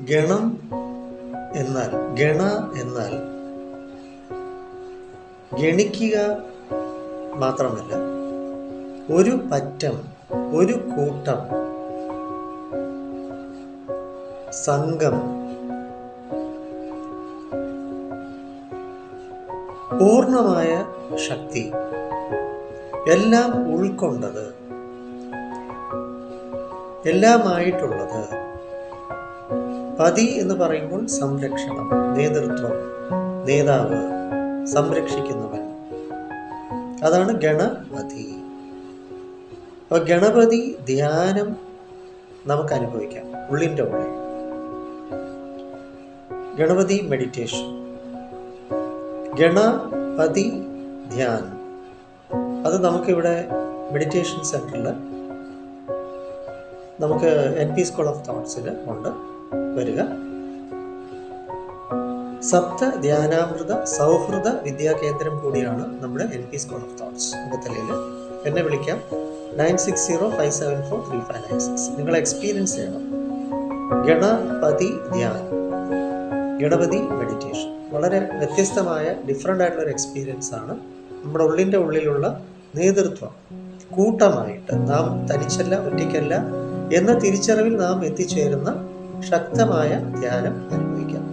ഗണം എന്നാൽ ഗണ എന്നാൽ. ഗണിക്കുക മാത്രമല്ല ഒരു പറ്റം ഒരു കൂട്ടം സംഘം പൂർണമായ ശക്തി എല്ലാം ഉൾക്കൊണ്ടത് എല്ലാമായിട്ടുള്ളത് പതി എന്ന് പറയുമ്പോൾ സംരക്ഷണം നേതൃത്വം നേതാവ് സംരക്ഷിക്കുന്നവൻ. അതാണ് ഗണപതി. അപ്പൊ ഗണപതി ധ്യാനം നമുക്ക് അനുഭവിക്കാം ഉള്ളിന്റെ ഉള്ളിൽ. ഗണപതി മെഡിറ്റേഷൻ ഗണപതി ധ്യാനം. അത് നമുക്കിവിടെ മെഡിറ്റേഷൻ സെന്ററിൽ നമുക്ക് എൻ പി സ്കൂൾ ഓഫ് തോട്ട്സിൽ ഉണ്ട്. വരിക. സപ്ത ധ്യാനാമൃത സൗഹൃദ വിദ്യാകേന്ദ്രം കൂടിയാണ് നമ്മുടെ N P school of thoughts മുഖത്തലയിൽ എന്നെ വിളിക്കാം. Nine six zero five seven four three five nine six നിങ്ങൾ എക്സ്പീരിയൻസ് ചെയ്യണം. ഗണപതി ധ്യാനം ഗണപതി മെഡിറ്റേഷൻ വളരെ വ്യത്യസ്തമായ ഡിഫറെന്റ് ആയിട്ടുള്ള ഒരു എക്സ്പീരിയൻസ് ആണ്. നമ്മുടെ ഉള്ളിന്റെ ഉള്ളിലുള്ള നേതൃത്വം. കൂട്ടമായിട്ട് നാം തനിച്ചല്ല ഒറ്റയ്ക്കല്ല എന്ന തിരിച്ചറിവിൽ നാം എത്തിച്ചേരുന്ന ശക്തമായ ധ്യാനം അനുഭവിക്കാം.